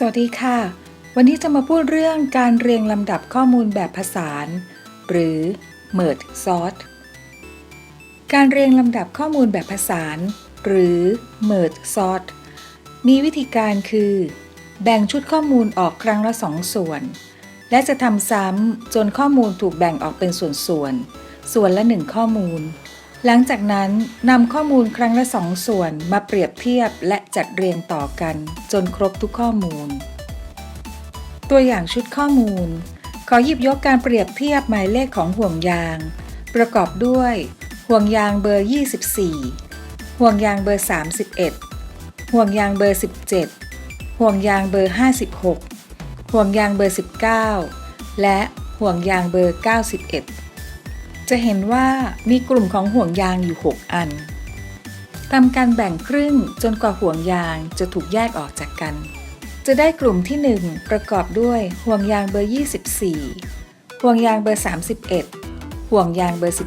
สวัสดีค่ะ วันนี้จะมาพูดเรื่องการเรียงลำดับข้อมูลแบบผสานหรือ merge sort การเรียงลำดับข้อมูลแบบผสานหรือ merge sort มีวิธีการคือ แบ่งชุดข้อมูลออกครั้งละสองส่วน และจะทำซ้ำจนข้อมูลถูกแบ่งออกเป็นส่วนส่วนๆส่วนละหนึ่งข้อมูล หลังจากนั้นนำข้อมูลครั้งละสองส่วนมาเปรียบเทียบและจัดเรียงต่อกัน จนครบทุกข้อมูล ตัวอย่างชุดข้อมูล ขอหยิบยกการเปรียบเทียบหมายเลขของห่วงยาง ประกอบด้วย ห่วงยางเบอร์ 24 ห่วงยางเบอร์ 31 ห่วงยางเบอร์ 17 ห่วงยางเบอร์ 56 ห่วงยางเบอร์ 19 และห่วงยางเบอร์ 91 จะเห็นว่ามีกลุ่มของห่วงยางอยู่ 6 อันทำการแบ่งครึ่งจนกว่าห่วงยางจะถูกแยกออกจากกัน จะได้กลุ่มที่ 1 ประกอบด้วยห่วงยางเบอร์ 24 ห่วงยางเบอร์ 31 ห่วงยางเบอร์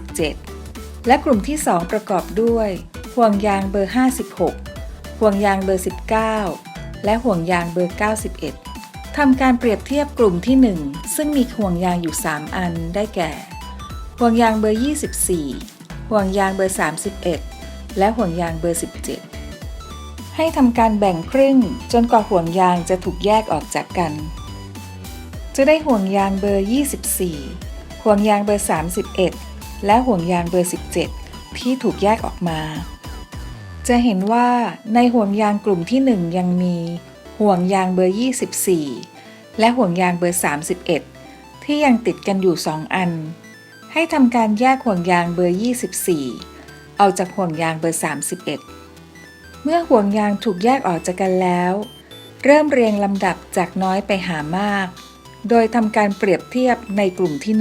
17 และกลุ่มที่ 2 ประกอบด้วย ห่วงยางเบอร์ 56 ห่วงยางเบอร์ 19 และห่วงยางเบอร์ 91ทำการเปรียบเทียบกลุ่มที่ 1 ซึ่งมีห่วงยางอยู่ 3 อันได้แก่ ห่วงยางเบอร์ 24 ห่วงยางเบอร์ 31 และห่วงยางเบอร์ 17 ให้ทำการแบ่งครึ่งจนกว่าห่วงยางจะถูกแยกออกจากกัน จะได้ห่วงยางเบอร์ 24 ห่วงยางเบอร์ 31 และห่วงยางเบอร์ 17 ที่ถูกแยกออกมา จะเห็นว่าในห่วงยางกลุ่มที่ 1 ยังมี ห่วงยางเบอร์ 24 และห่วงยางเบอร์ 31 ที่ยังติดกันอยู่ 2 อัน ให้ทำการแยกห่วงยางเบอร์ 24 ออกจากห่วงยางเบอร์ 31 เมื่อห่วงยางถูกแยกออกจากกันแล้ว เริ่มเรียงลำดับจากน้อยไปหามาก โดยทำการเปรียบเทียบในกลุ่มที่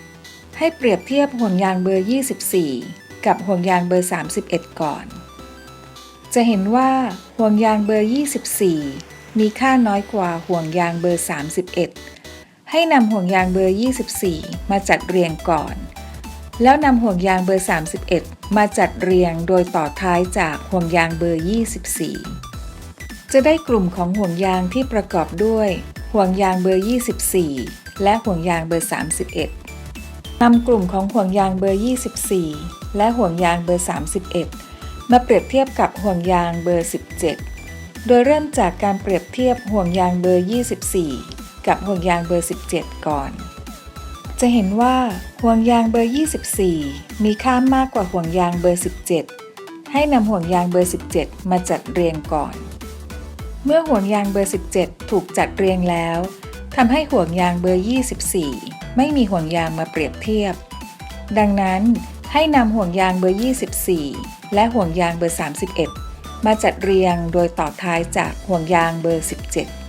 1 ให้เปรียบเทียบห่วงยางเบอร์ 24 กับห่วงยางเบอร์ 31 ก่อน จะเห็นว่าห่วงยางเบอร์ 24 มีค่าน้อยกว่าห่วงยางเบอร์ 31 ให้นำห่วงยางเบอร์ 24 มาจัดเรียงก่อน แล้วนำห่วงยางเบอร์ 31 มาจัดเรียงโดยต่อท้ายจากห่วงยางเบอร์ 24 จะได้กลุ่มของห่วงยางที่ประกอบด้วย ห่วงยางเบอร์ 24 และห่วงยางเบอร์ 31นำกลุ่มของห่วงยางเบอร์ 24 และห่วงยางเบอร์ 31 มาเปรียบเทียบกับห่วงยางเบอร์ 17 โดยเริ่มจากการเปรียบเทียบห่วงยางเบอร์ 24 กับห่วงยางเบอร์ 17 ก่อน จะเห็นว่าห่วงยางเบอร์ 24 มีค่ามากกว่าห่วงยางเบอร์ 17 ให้นำห่วงยางเบอร์ 17 มาจัดเรียงก่อน เมื่อห่วงยางเบอร์ 17 ถูกจัดเรียงแล้วทำให้ห่วงยางเบอร์ 24 ไม่มีห่วงยางมาเปรียบเทียบ ดังนั้นให้นำห่วงยางเบอร์ 24 และห่วงยางเบอร์ 31 มาจัดเรียงโดยต่อท้ายจากห่วงยางเบอร์ 17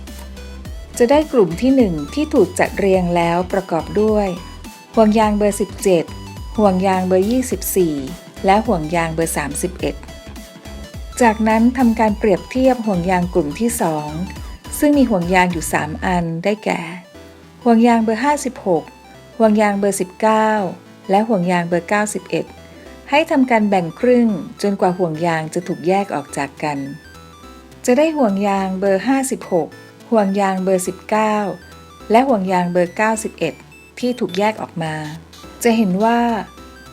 จะได้กลุ่มที่ 1 ที่ถูกจัดเรียงแล้วประกอบด้วย ห่วงยางเบอร์ 17 ห่วงยางเบอร์ 24 และห่วงยางเบอร์ 31 จากนั้นทำการเปรียบเทียบห่วงยางกลุ่มที่ 2 ซึ่งมีห่วงยางอยู่ 3 อันได้แก่ ห่วงยางเบอร์ 56 ห่วงยางเบอร์ 19 และห่วงยางเบอร์ 91 ให้ทำการแบ่งครึ่งจนกว่าห่วงยางจะถูกแยกออกจากกัน จะได้ห่วงยางเบอร์ 56 ห่วงยางเบอร์ 19 และห่วงยางเบอร์ 91 ที่ถูกแยกออกมา จะเห็นว่า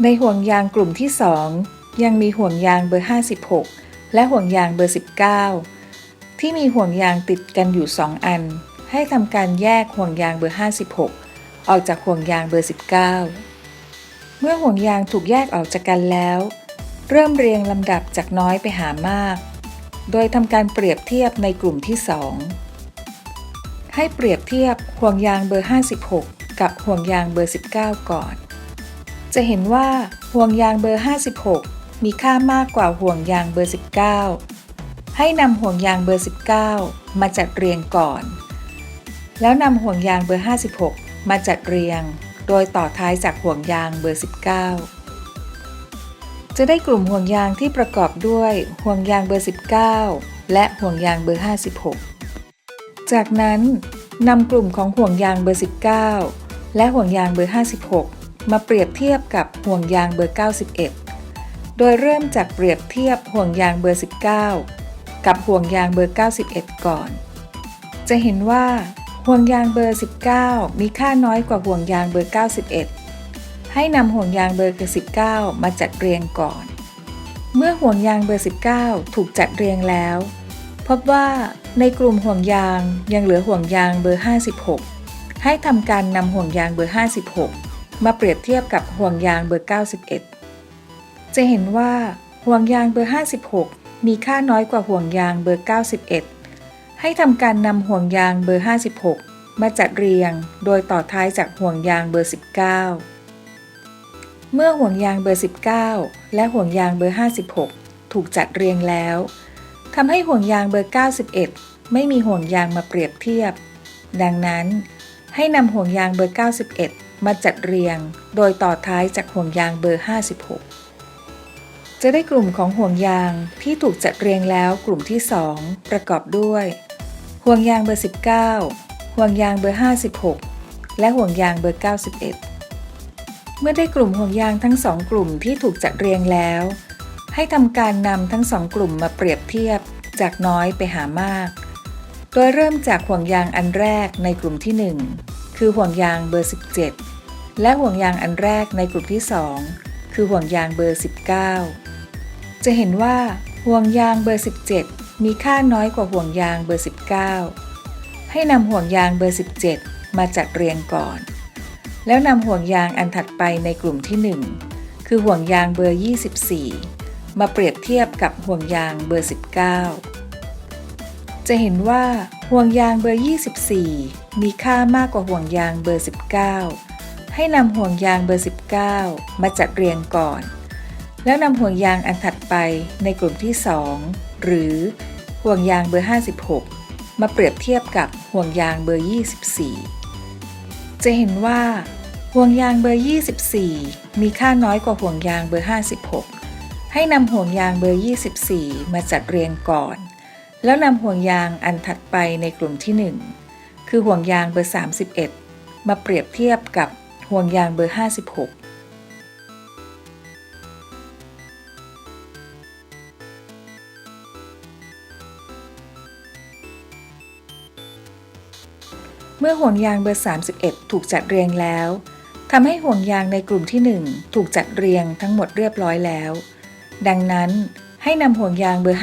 ในห่วงยางกลุ่มที่ 2 ยังมีห่วงยางเบอร์ 56 และห่วงยางเบอร์ 19 ที่มีห่วงยางติดกันอยู่ 2 อัน ให้ทำการแยกห่วงยางเบอร์ 56 ออกจากห่วงยางเบอร์ 19 เมื่อห่วงยางถูกแยกออกจากกันแล้ว เริ่มเรียงลำดับจากน้อยไปหามาก โดยทำการเปรียบเทียบในกลุ่มที่ 2 ให้เปรียบเทียบห่วงยางเบอร์ 56 กับห่วงยางเบอร์ 19 ก่อน จะเห็นว่าห่วงยางเบอร์ 56 มีค่ามากกว่าห่วงยางเบอร์ 19 ให้นำห่วงยางเบอร์ 19 มาจัดเรียงก่อน แล้วนำห่วงยางเบอร์ 56 มาจัดเรียง โดยต่อท้ายจากห่วงยางเบอร์ 19 จะได้กลุ่มห่วงยางที่ประกอบด้วยห่วงยางเบอร์ 19 และห่วงยางเบอร์ 56 จากนั้นนำกลุ่มของห่วงยางเบอร์ 19 และห่วงยางเบอร์ 56 มาเปรียบเทียบกับห่วงยางเบอร์ 91 โดยเริ่มจากเปรียบเทียบห่วงยางเบอร์ 19 กับห่วงยางเบอร์ 91 ก่อน จะเห็นว่าห่วงยางเบอร์ 19 มีค่าน้อยกว่าห่วงยางเบอร์ 91 ให้นำห่วงยางเบอร์ 19 มาจัดเรียงก่อน เมื่อห่วงยางเบอร์ 19 ถูกจัดเรียงแล้ว พบว่า ในกลุ่มห่วงยางยังเหลือห่วงยางเบอร์ 56 ให้ทำการนำห่วงยางเบอร์ 56 มาเปรียบเทียบกับห่วงยางเบอร์ 91 จะเห็นว่าห่วงยางเบอร์ 56 มีค่าน้อยกว่าห่วงยางเบอร์ 91 ให้ทำการนำห่วงยางเบอร์ 56 มาจัดเรียงโดยต่อท้ายจากห่วงยางเบอร์ 19 เมื่อห่วงยางเบอร์ 19 และห่วงยางเบอร์ 56 ถูกจัดเรียงแล้ว ทำให้ห่วงยางเบอร์ 91 ไม่มีห่วงยางมาเปรียบเทียบ ดังนั้น ให้นำห่วงยางเบอร์ 91 มาจัดเรียง โดยต่อท้ายจากห่วงยางเบอร์ 56 จะได้กลุ่มของห่วงยางที่ถูกจัดเรียงแล้วกลุ่มที่ 2 ประกอบด้วย ห่วงยางเบอร์ 19 ห่วงยางเบอร์ 56 และห่วงยางเบอร์ 91 เมื่อได้กลุ่มห่วงยางทั้งสองกลุ่มที่ถูกจัดเรียงแล้ว ให้ทำการนำทั้งสองกลุ่มมาเปรียบเทียบจากน้อยไปหามาก โดยเริ่มจากห่วงยางอันแรกในกลุ่มที่ 1 คือห่วงยางเบอร์ 17 และห่วงยางอันแรกในกลุ่มที่ 2 คือห่วงยางเบอร์ 19 จะเห็นว่าห่วงยางเบอร์ 17 มีค่าน้อยกว่าห่วงยางเบอร์ 19 ให้นำห่วงยางเบอร์ 17 มาจัดเรียงก่อน แล้วนำห่วงยางอันถัดไปในกลุ่มที่ 1 คือห่วงยางเบอร์ 24 มาเปรียบเทียบกับห่วงยางเบอร์ 19 จะเห็นว่าห่วงยางเบอร์ 24 มีค่ามากกว่าห่วงยางเบอร์ 19 ให้นำห่วงยางเบอร์ 19 มาจัดเรียงก่อน แล้วนำห่วงยางอันถัดไปในกลุ่มที่ 2 หรือห่วงยางเบอร์ 56 มาเปรียบเทียบกับห่วงยางเบอร์ 24 จะเห็นว่าห่วงยางเบอร์ 24 มีค่าน้อยกว่าห่วงยางเบอร์ 56 ให้นำห่วงยางเบอร์ 24 มาจัดเรียงก่อน แล้วนำห่วงยางอันถัดไปในกลุ่มที่ 1 คือห่วงยางเบอร์ 31 มาเปรียบเทียบกับห่วงยางเบอร์ 56เมื่อห่วงยางเบอร์ 31 ถูกจัดเรียงแล้วทำให้ห่วงยางในกลุ่มที่ 1 ถูกจัดเรียงทั้งหมดเรียบร้อยแล้ว ดังนั้นให้นำห่วงยางเบอร์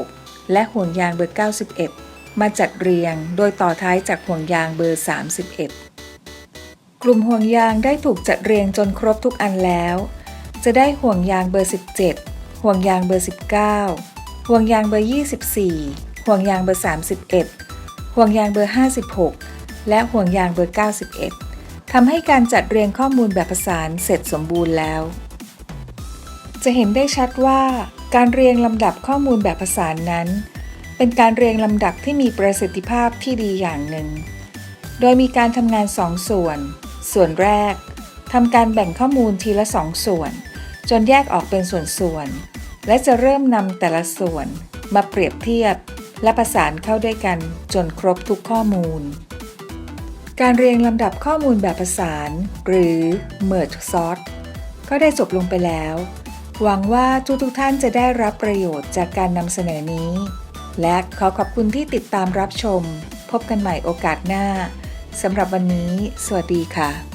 56 และห่วงยางเบอร์ 91 มาจัดเรียงโดยต่อท้ายจากห่วงยางเบอร์ 31 กลุ่มห่วงยางได้ถูกจัดเรียงจนครบทุกอันแล้ว จะได้ห่วงยางเบอร์ 17 ห่วงยางเบอร์ 19 ห่วงยางเบอร์ 24 ห่วงยางเบอร์ 31 ห่วงยางเบอร์ 56 และห่วงยางเบอร์ 91ทำให้การจัดเรียงข้อมูลแบบผสานเสร็จสมบูรณ์แล้ว จะเห็นได้ชัดว่าการเรียงลำดับข้อมูลแบบผสานนั้น เป็นการเรียงลำดับที่มีประสิทธิภาพที่ดีอย่างหนึ่ง โดยมีการทำงานสองส่วน ส่วนแรกทำการแบ่งข้อมูลทีละสองส่วน จนแยกออกเป็นส่วนๆและจะเริ่มนำแต่ละส่วน มาเปรียบเทียบ และประสานเข้าด้วยกันจนครบทุกข้อมูล การเรียงลำดับข้อมูลแบบผสาน หรือ merge sort ก็ได้จบลงไปแล้ว หวังว่าทุกๆทท่านจะได้รับประโยชน์จากการนำเสนอนี้ และขอขอบคุณที่ติดตามรับชม พบกันใหม่โอกาสหน้าสำหรับวันนี้ สวัสดีค่ะ